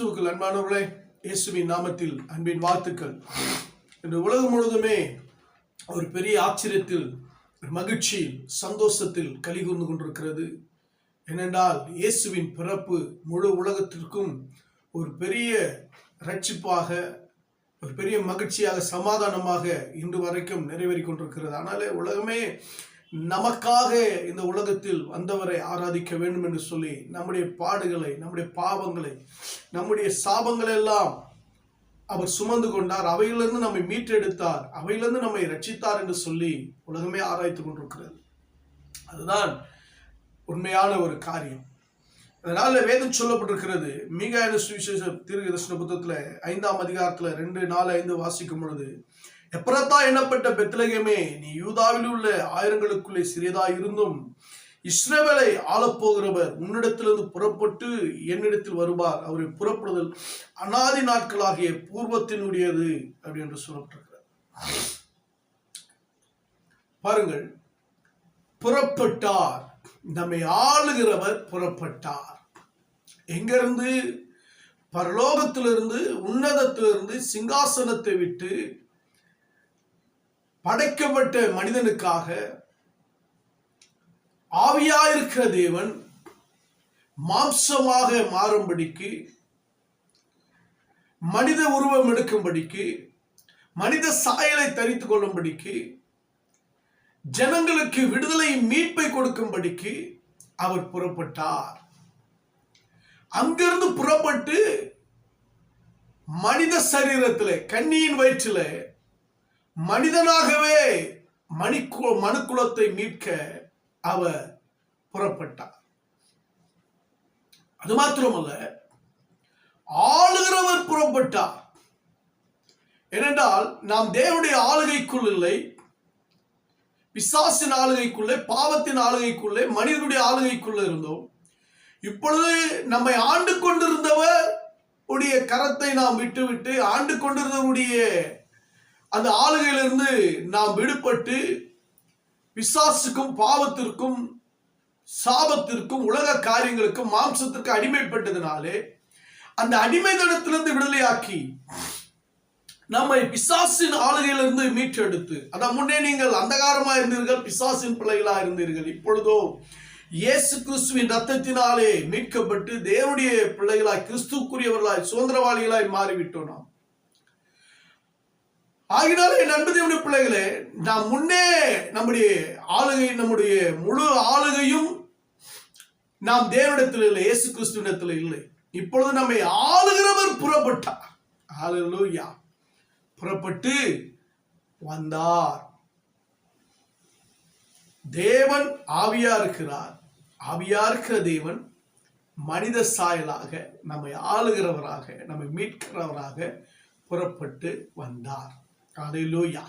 கிறிஸ்துவுக்கு அன்பானவர்களே இயேசுவின் நாமத்தில் அன்பின் வாழ்த்துக்கள். இன்று உலகம் முழுவதுமே ஒரு பெரிய ஆச்சரியத்தில் மகிழ்ச்சியில் சந்தோஷத்தில் கலிகூர்ந்து கொண்டிருக்கிறது. ஏனென்றால் இயேசுவின் பிறப்பு முழு உலகத்திற்கும் ஒரு பெரிய ரட்சிப்பாக ஒரு பெரிய மகிழ்ச்சியாக சமாதானமாக இன்று வரைக்கும் நிறைவேறி கொண்டிருக்கிறது. ஆனாலே உலகமே நமக்காக இந்த உலகத்தில் வந்தவரை ஆராதிக்க வேண்டும் என்று சொல்லி நம்முடைய பாடுகளை நம்முடைய பாவங்களை நம்முடைய சாபங்களை எல்லாம் அவர் சுமந்து கொண்டார். அவையிலிருந்து நம்மை மீட்டெடுத்தார். அவையிலிருந்து நம்மை ரட்சித்தார் என்று சொல்லி உலகமே ஆராய்த்து கொண்டிருக்கிறது. அதுதான் உண்மையான ஒரு காரியம். அதனால வேதம் சொல்லப்பட்டிருக்கிறது. மிக சுவிசேஷ தீர்க்கதர்சன புத்தகத்துல ஐந்தாம் அதிகாரத்துல ரெண்டு நாலு ஐந்து வாசிக்கும் பொழுது எப்ரத்தா எண்ணப்பட்ட பெத்லகமே நீ யூதாவில் உள்ள ஆயிரங்களுக்குள்ளே சிறியதா இருந்தும் இஸ்ரவேலை ஆளப்போகிறவர் உன்னிடத்திலிருந்து புறப்பட்டு என்னிடத்தில் வருவார். அவரை புறப்படுதல் அனாதி நாட்களாகிய பூர்வத்தினுடையது அப்படி என்று சொல்லப்பட்டிருக்கிறார் பாருங்கள் புறப்பட்டார். நம்மை ஆளுகிறவர் புறப்பட்டார். எங்கிருந்து? பரலோகத்திலிருந்து உன்னதத்திலிருந்து சிங்காசனத்தை விட்டு படைக்கப்பட்ட மனிதனுக்காக ஆவியாயிருக்கிற தேவன் மாம்சமாக மாறும்படிக்கு மனித உருவம் எடுக்கும்படிக்கு மனித சாயலை தரித்து கொள்ளும்படிக்கு ஜனங்களுக்கு விடுதலை மீட்பை கொடுக்கும்படிக்கு அவர் புறப்பட்டார். அங்கிருந்து புறப்பட்டு மனித சரீரத்தில் கண்ணியின் வயிற்றில் மனிதனாகவே மணிக்கு மனுக்குலத்தை மீட்க அவர் புறப்பட்டார். அது மாத்திரமல்ல ஆளுகிறவர் புறப்பட்டார். ஏனென்றால் நாம் தேவனுடைய ஆளுகைக்குள் இல்லை பிசாசின் ஆளுகைக்குள்ளே பாவத்தின் ஆளுகைக்குள்ளே மனிதனுடைய ஆளுகைக்குள்ளே இருந்தோம். இப்பொழுது நம்மை ஆண்டு கொண்டிருந்தவர் உடைய கரத்தை நாம் விட்டுவிட்டு ஆண்டு கொண்டிருந்தவருடைய அந்த ஆளுகையிலிருந்து நாம் விடுபட்டு பிசாசுக்கும் பாவத்திற்கும் சாபத்திற்கும் உலக காரியங்களுக்கும் மாம்சத்திற்கு அடிமைப்பட்டதினாலே அந்த அடிமைதனத்திலிருந்து விடுதலையாக்கி நம்மை பிசாசின் ஆளுகையிலிருந்து மீட்டெடுத்து அதான் முன்னே நீங்கள் அந்தகாரமா இருந்தீர்கள் பிசாசின் பிள்ளைகளா இருந்தீர்கள் இப்பொழுதோ இயேசு கிறிஸ்துவின் ரத்தத்தினாலே மீட்கப்பட்டு தேவனுடைய பிள்ளைகளாய் கிறிஸ்துக்குரியவர்களாய் சுதந்திரவாளிகளாய் மாறிவிட்டோம் நாம். ஆகினால என் அன்பு தேவனுடைய பிள்ளைகளே நாம் முன்னே நம்முடைய ஆளுகை நம்முடைய முழு ஆளுகையும் நாம் தேவனிடத்தில் இல்லை இயேசு கிறிஸ்துவிடத்தில் இல்லை. இப்பொழுது நம்மை ஆளுகிறவர் புறப்பட்டார். ஆளுயா புறப்பட்டு வந்தார். தேவன் ஆவியா இருக்கிறார். ஆவியா இருக்கிற தேவன் மனித சாயலாக நம்மை ஆளுகிறவராக நம்மை மீட்கிறவராக புறப்பட்டு வந்தார். அலையிலோயா.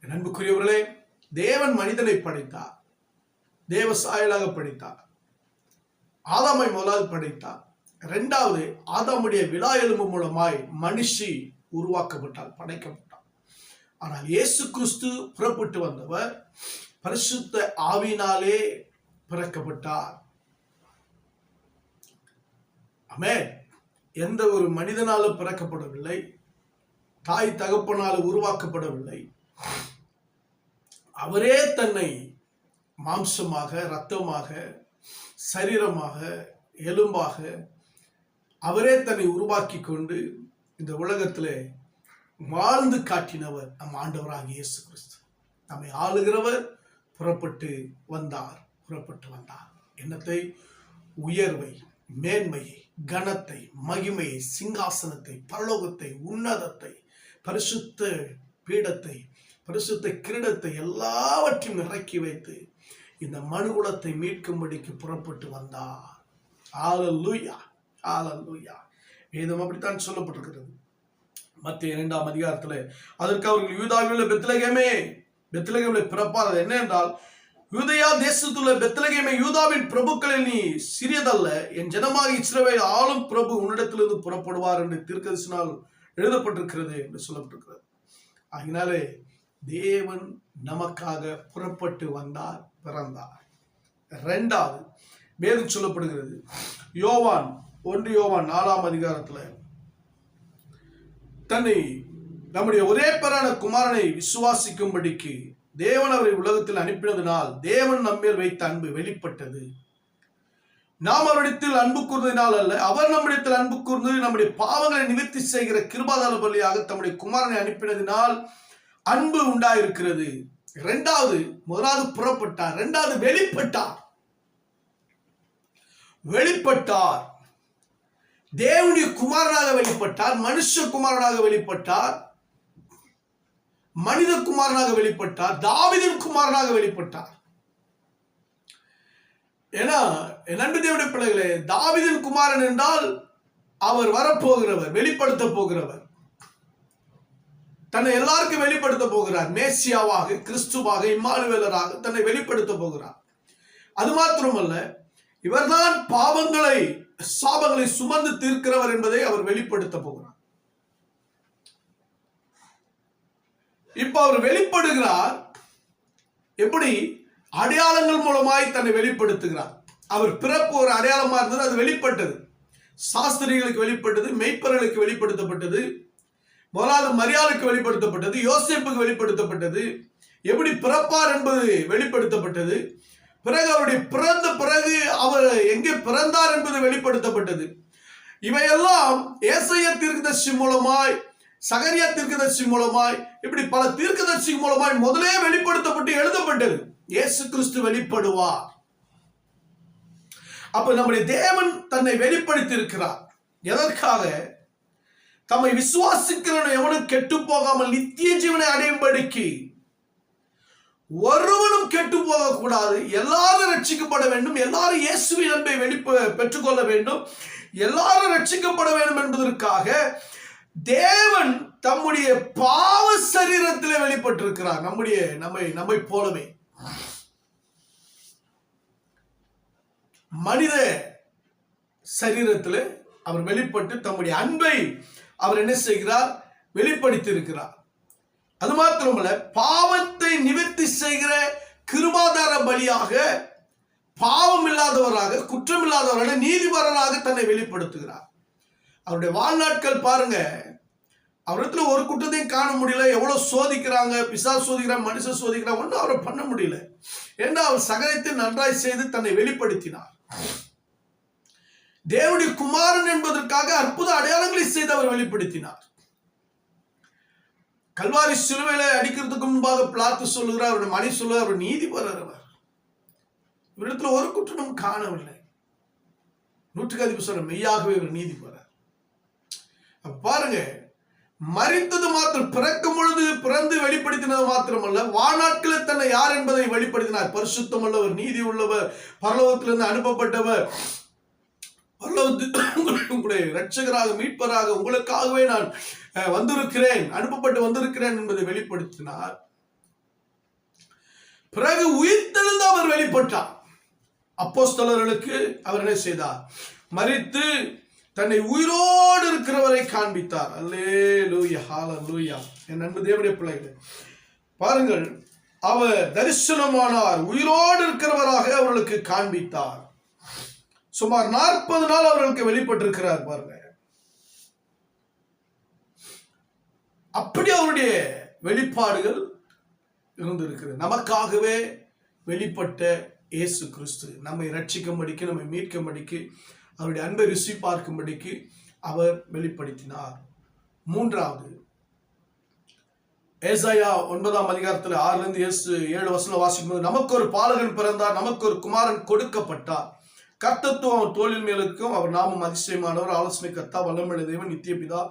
அன்புக்குரியவர்களே தேவன் மனிதனை படைத்தார். தேவ சாயலாக படைத்தார். ஆதாமை முதலாவது படைத்தார். இரண்டாவது ஆதாமுடைய விழா எலும்பு மூலமாய் மனுஷி உருவாக்கப்பட்டார் படைக்கப்பட்டார். ஆனால் இயேசு கிறிஸ்து புறப்பட்டு வந்தவர் பரிசுத்த ஆவினாலே பிறக்கப்பட்டார். அமே எந்த ஒரு மனிதனாலும் பிறக்கப்படவில்லை. தாய் தகப்பனால் உருவாக்கப்படவில்லை. அவரே தன்னை மாம்சமாக இரத்தமாக சரீரமாக எலும்பாக அவரே தன்னை உருவாக்கி கொண்டு இந்த உலகத்தில் வாழ்ந்து காட்டினவர் நம் ஆண்டவராக இயேசு கிறிஸ்து. நம்மை ஆளுகிறவர் புறப்பட்டு வந்தார் புறப்பட்டு வந்தார். என்னத்தை? உயர்வை மேன்மையை கனத்தை மகிமையை சிங்காசனத்தை பரலோகத்தை உன்னதத்தை பரிசுத்த பீடத்தை பரிசுத்த கிரீடத்தை எல்லாவற்றையும் இறக்கி வைத்து இந்த மனுகுலத்தை மீட்கும்படிக்கு புறப்பட்டு வந்தார். ஆலல்லூயா ஆலல்லூயா வேதம் அப்படித்தான் சொல்லப்பட்டிருக்கிறது. மத்திய இரண்டாம் அதிகாரத்தில் அதற்கு அவர்கள் யூதாவில் பெத்லகேமே பெத்லகேமில் பிறப்பார் அது என்ன என்றால் யூதயா தேசத்துள்ள பெத்லகேமே யூதாவின் பிரபுக்களில் நீ சிறியதல்ல என் ஜனமாக இஸ்ரவேல் ஆளும் பிரபு உன்னிடத்திலிருந்து புறப்படுவார் என்று தீர்க்கதரிசனால் எழுதப்பட்டிருக்கிறது என்று சொல்லப்பட்டிருக்கிறது. அதனாலே தேவன் நமக்காக புறப்பட்டு வந்தார் பிறந்தார். ரெண்டாவது மேலும் சொல்லப்படுகிறது. யோவான் ஒன்று யோவான் நாலாம் அதிகாரத்தில் தன்னை நம்முடைய ஒரே பேரான குமாரனை விசுவாசிக்கும்படிக்கு தேவன் அவரை உலகத்தில் அனுப்பினதினால் தேவன் நம்மேல் வைத்த அன்பு வெளிப்பட்டது. நாம் அவரிடத்தில் அன்பு கூர்ந்ததினால் அல்ல அவர் நம்மிடத்தில் அன்பு கூர்ந்து நம்முடைய பாவங்களை நிவர்த்தி செய்கிற கிருபாதார பலியாக தம்முடைய குமாரனை அனுப்பினதினால் அன்பு உண்டாயிருக்கிறது. இரண்டாவது முதலாவது புறப்பட்டார். இரண்டாவது வெளிப்பட்டார். வெளிப்பட்டார். தேவனுடைய குமாரனாக வெளிப்பட்டார் மனுஷ குமாரனாக வெளிப்பட்டார் மனித குமாரனாக வெளிப்பட்டார் தாவிதின் குமாரனாக வெளிப்பட்டார். ஏன்னா என் அன்பு பிள்ளைகளே தாவிதின் குமாரன் என்றால் அவர் வரப்போகிறவர் வெளிப்படுத்த போகிறவர். தன்னை எல்லாருக்கும் வெளிப்படுத்த போகிறார். மேசியாவாக கிறிஸ்துவாக இம்மானுவேலராக தன்னை வெளிப்படுத்த போகிறார். அது மாத்திரமல்ல இவர்தான் பாவங்களை சாபங்களை சுமந்து தீர்க்கிறவர் என்பதை அவர் வெளிப்படுத்த போகிறார். இப்ப அவர் வெளிப்படுகிறார். எப்படி? அடையாளங்கள் மூலமாய் தன்னை வெளிப்படுத்துகிறார். அவர் பிறப்பு ஒரு அடையாளமாக இருந்தது அது வெளிப்பட்டது. சாஸ்திரிகளுக்கு வெளிப்பட்டது மெய்ப்பர்களுக்கு வெளிப்படுத்தப்பட்டது முதலாவது மரியாதைக்கு வெளிப்படுத்தப்பட்டது யோசிப்புக்கு வெளிப்படுத்தப்பட்டது எப்படி பிறப்பார் என்பது வெளிப்படுத்தப்பட்டது பிறகு அவருடைய பிறந்த பிறகு அவர் எங்கே பிறந்தார் என்பது வெளிப்படுத்தப்பட்டது. இவையெல்லாம் ஏசைய தீர்க்கதர்சி மூலமாய் சகரியா தீர்க்கதர்சி மூலமாய் இப்படி பல தீர்க்கதர்சி மூலமாய் முதலே வெளிப்படுத்தப்பட்டு எழுதப்பட்டது. இயேசு கிறிஸ்து வெளிப்படுவார். அப்ப நம்முடைய தேவன் தன்னை வெளிப்படுத்தி இருக்கிறார் எதற்காக? தம்மை விசுவாசிக்கிறவன் எவனும் கெட்டு போகாமல் நித்திய ஜீவனை அடையும்படிக்கு. ஒருவனும் கெட்டு போகக்கூடாது. எல்லாரும் ரட்சிக்கப்பட வேண்டும். எல்லாரும் இயேசுவின் அன்பை வெளிப்ப பெற்றுக்கொள்ள வேண்டும். எல்லாரும் ரட்சிக்கப்பட வேண்டும் என்பதற்காக தேவன் தம்முடைய பாவ சரீரத்திலே வெளிப்பட்டிருக்கிறார். நம்முடைய நம்மை நம்மை போலவே. மனித சரீரத்தில் அவர் வெளிப்பட்டு தம்முடைய அன்பை அவர் என்ன செய்கிறார்? வெளிப்படுத்தி இருக்கிறார் அது மாத்திரமல்ல பாவத்தை நிவர்த்தி செய்கிற கிருபாதார பலியாக பாவம் இல்லாதவராக குற்றம் இல்லாதவராக நீதிபரனாக தன்னை வெளிப்படுத்துகிறார். அவருடைய வாழ்நாட்கள் பாருங்க அவரிடத்துல ஒரு குற்றத்தையும் காண முடியல எவ்வளவு சோதிக்கிறாங்க பிசா சோதிக்கிறாங்க மனுஷன் சோதிக்கிறாங்க ஒன்றும் அவரை பண்ண முடியல. ஏன்னா அவர் சகலத்தை நன்றாய் செய்து தன்னை வெளிப்படுத்தினார். தேவனுடைய குமாரன் என்பதற்காக அற்புத அடையாளங்களை செய்து அவர் வெளிப்படுத்தினார். கல்வாரி சிலுவையில அடிக்கிறதுக்கு முன்பாக பிளாத்து சொல்லுகிறார் அவருடைய மணி சொல்லுகிறார் அவர் நீதிபரர் அவர். இவரிடத்துல ஒரு குற்றமும் காணவில்லை. நூற்றுக்கு அதிபர் சொல்ற மெய்யாகவே இவர் நீதிபரர் போறார் பாருங்க மறித்தது மாத்திரம் பிறக்கும் பொழுது பிறந்து வெளிப்படுத்தினது மாத்திரமல்ல வாழ்நாட்களில் தன்னை யார் என்பதை வெளிப்படுத்தினார். பரிசுத்தம் உள்ளவர் நீதி உள்ளவர் பரலோகத்திலிருந்து அனுப்பப்பட்டவர். உங்களுடைய ரட்சகராக மீட்பராக உங்களுக்காகவே நான் வந்திருக்கிறேன் அனுப்பப்பட்டு வந்திருக்கிறேன் என்பதை வெளிப்படுத்தினார். பிறகு உயிர்த்தெழுந்து அவர் வெளிப்பட்டார். அப்போஸ்தலர்களுக்கு அவர் என்ன செய்தார்? மறித்து தன்னை உயிரோடு இருக்கிறவரை காண்பித்தார். அல்லே லூயா ஹால லூயா என் அன்பு தேவனுடைய பிள்ளைகள் பாருங்கள் அவர் தரிசனமானார் உயிரோடு இருக்கிறவராக அவர்களுக்கு காண்பித்தார். சுமார் நாற்பது நாள் அவர்களுக்கு வெளிப்பட்டிருக்கிறார் பாருங்க. அப்படி அவருடைய வெளிப்பாடுகள் இருந்திருக்கிறது. நமக்காகவே வெளிப்பட்ட இயேசு கிறிஸ்து நம்மை ரட்சிக்கும்படிக்கு நம்மை மீட்கும்படிக்கு அவருடைய அன்பை ருசி பார்க்கும்படிக்கு அவர் வெளிப்படுத்தினார். மூன்றாவது ஏசாயா ஒன்பதாம் அதிகாரத்தில் ஆறுலேருந்து இயேசு ஏழு வசனம் வாசிக்கும்போது நமக்கு ஒரு பாலகன் பிறந்தார் நமக்கு ஒரு குமாரன் கொடுக்கப்பட்டார். கர்த்தத்துவம் அவர் தோழில் மேலுக்கும் அவர் நாமம் அதிசயமானவர். ஆலோசனை கர்த்தா வல்லமிழ தேவன் நித்திய பிதா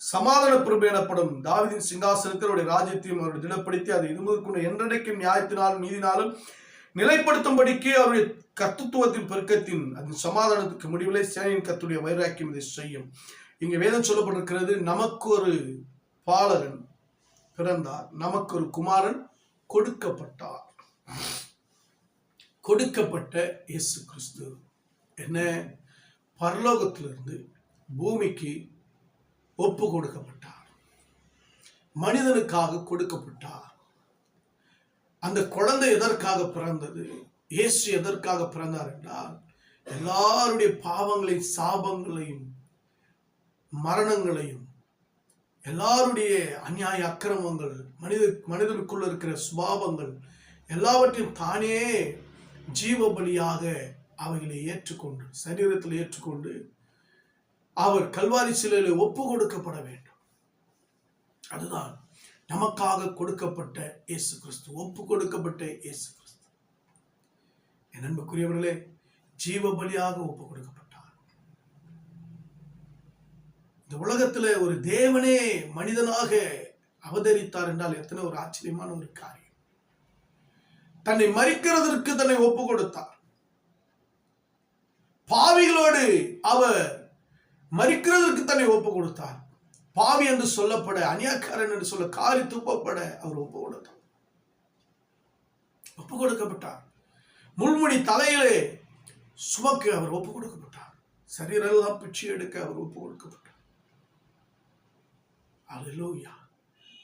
சமாதான பிரபு எனப்படும் தாவிதின் சிங்காசனத்தில் அவருடைய ராஜ்யத்தையும் அவருடைய திடப்படுத்தி அதை இருமுதற்குள்ள என்றைக்கும் நியாயத்தினாலும் நீதினாலும் நிலைப்படுத்தும்படிக்கு அவருடைய கத்துத்துவத்தின் பெருக்கத்தின் அதன் சமாதானத்துக்கு முடிவிலே சேனையின் கத்துடைய வைராக்கியம் இதை செய்யும். இங்க வேதம் சொல்லப்பட்டிருக்கிறது நமக்கு ஒரு பாலகன் பிறந்தார். நமக்கு ஒரு குமாரன் கொடுக்கப்பட்டார். கொடுக்கப்பட்ட இயேசு கிறிஸ்து என்ன? பரலோகத்திலிருந்து பூமிக்கு ஒப்பு கொடுக்கப்பட்டார் மனிதனுக்காக கொடுக்கப்பட்டார். அந்த குழந்தை எதற்காக பிறந்தது? இயேசு எதற்காக பிறந்தார் என்றால் எல்லாருடைய பாவங்களையும் சாபங்களையும் மரணங்களையும் எல்லாருடைய அநியாய அக்கிரமங்கள் மனித மனிதனுக்குள்ள இருக்கிற சுபாவங்கள் எல்லாவற்றையும் தானே ஜீவ பலியாக அவைகளை ஏற்றுக்கொண்டு சரீரத்தில் ஏற்றுக்கொண்டு அவர் கல்வாரி சிலையில் ஒப்பு கொடுக்கப்பட வேண்டும். அதுதான் நமக்காக கொடுக்கப்பட்ட இயேசு கிறிஸ்து ஒப்பு கொடுக்கப்பட்ட இயேசு கிறிஸ்து என் அன்புக்குரியவர்களே ஜீவ பலியாக ஒப்பு கொடுக்கப்பட்டார் இந்த உலகத்துல ஒரு தேவனே மனிதனாக அவதரித்தார் என்றால் எத்தனை ஒரு ஆச்சரியமான ஒரு காரியம். தன்னை மறிக்கிறதற்கு தன்னை ஒப்பு கொடுத்தார் பாவிகளோடு அவர் மறிக்கிறதற்கு தன்னை ஒப்பு கொடுத்தார் பாவி என்று சொல்லப்பட அநியாக்காரன் என்று சொல்ல காரி துப்பப்பட அவர் ஒப்பு கொடுத்தார். ஒப்பு கொடுக்கப்பட்டார். முள்முடி தலையிலே சுமக்க அவர் ஒப்பு கொடுக்கப்பட்டார். சரீரெல்லாம் பிச்சை எடுக்க அவர் ஒப்பு கொடுக்கப்பட்டார். அல்லேலூயா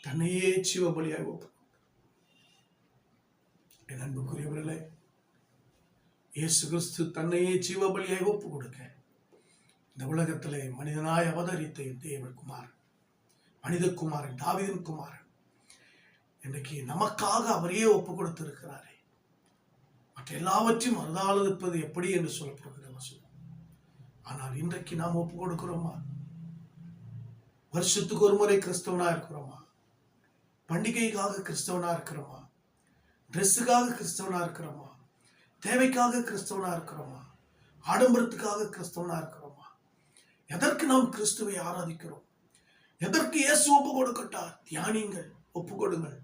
தன்னையே சிவபலியாய் ஒப்பு என் அன்புக்குரியவர்களே இயேசு கிறிஸ்து தன்னையே ஜீவபலியாக ஒப்பு கொடுக்க இந்த உலகத்திலே மனிதனாய் அவதரித்த தேவகுமார் மனிதகுமாரன் தாவிதன் குமாரன். இன்றைக்கு நமக்காக அவரையே ஒப்பு கொடுத்திருக்கிறாரே. மற்ற எல்லாவற்றையும் மறுதாளிப்பது எப்படி என்று சொல்லப்படுகிற வசனம். ஆனால் இன்றைக்கு நாம் ஒப்பு கொடுக்கிறோமா? வருஷத்துக்கு ஒரு முறை கிறிஸ்தவனா இருக்கிறோமா? பண்டிகைக்காக கிறிஸ்தவனா இருக்கிறோமா? ட்ரெஸ்ஸுக்காக கிறிஸ்தவனா இருக்கிறோமா? தேவைக்காக கிறிஸ்தவனா இருக்கிறோமா? ஆடம்பரத்துக்காக கிறிஸ்தவனா இருக்கிறோமா? எதற்கு நாம் கிறிஸ்துவை ஆராதிக்கிறோம்? எதற்கு இயேசு ஒப்பு கொடுக்கட்டார் தியானிங்கள் ஒப்பு கொடுங்கள்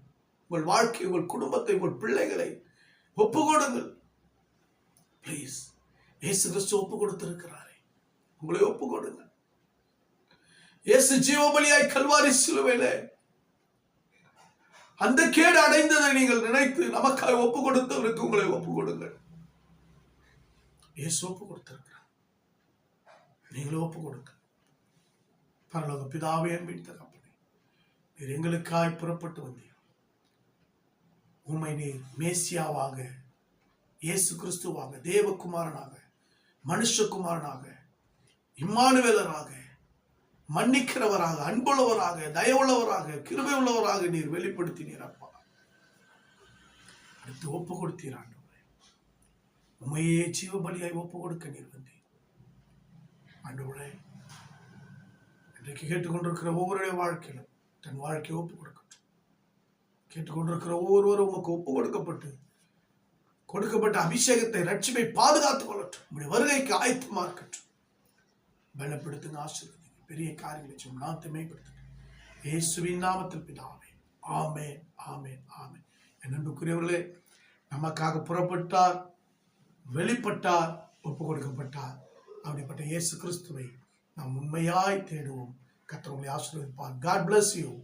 உங்கள் வாழ்க்கை உங்கள் குடும்பத்தை உங்கள் பிள்ளைகளை ஒப்பு கொடுங்கள் ப்ளீஸ் இயேசு கிறிஸ்து ஒப்பு கொடுத்திருக்கிறாரே உங்களை ஒப்பு கொடுங்கள் இயேசு ஜீவபலியாய் கல்வாரி சிலுவையிலே அந்த கேடு அடைந்ததை நீங்கள் நினைத்து நமக்காக ஒப்பு கொடுத்தவருக்கு உங்களை ஒப்பு கொடுங்கள் இயேசு ஒப்பு கொடுத்திருக்கிறார் நீங்களும் ஒப்பு கொடுங்க பரலோக பிதாவே அன்பின் தகப்பனே நீர் எங்களுக்காய் புறப்பட்டு வந்தீர். உம்மை நீர் மேசியாவாக இயேசு கிறிஸ்துவாக தேவகுமாரனாக மனுஷகுமாரனாக இம்மானுவேலராக மன்னிக்கிறவராக அன்புள்ளவராக தயவுள்ளவராக கிருபை உள்ளவராக நீர் வெளிப்படுத்தினீர் அப்பா. அடுத்து ஒப்பு கொடுத்தீர் ஆண்டவரே. உமையே ஜீவபலியாய் ஒப்பு கொடுக்க நீர் வந்தீர். ஆண்டவரே இன்றைக்கு கேட்டுக்கொண்டிருக்கிற ஒவ்வொருடைய வாழ்க்கையிலும் தன் வாழ்க்கையை ஒப்புக் கொடுக்கட்டும் கேட்டுக்கொண்டிருக்கிற ஒவ்வொருவரும் உமக்கு ஒப்பு கொடுக்கப்பட்டு கொடுக்கப்பட்ட அபிஷேகத்தை ரட்சிப்பை பாதுகாத்துக் கொள்ளட்டும். உங்களுடைய வருகைக்கு ஆயத்தமாக இருக்கட்டும். பலப்படுத்துங்க ஆசீர்வதிங்க. பெரிய காரியங்களை செய்யும் நாத்தை மேம்படுத்துங்க இயேசுவின் நாமத்தில் பிதாவே. ஆமே ஆமே ஆமே என் அன்புக்குரியவர்களே நமக்காக புறப்பட்டார் வெளிப்பட்டார் ஒப்பு கொடுக்கப்பட்டார். அப்படிப்பட்ட இயேசு கிறிஸ்துவை நாம் உண்மையாய் தேடுவோம். கத்திரங்களை ஆசீர்வதிப்பார். God bless you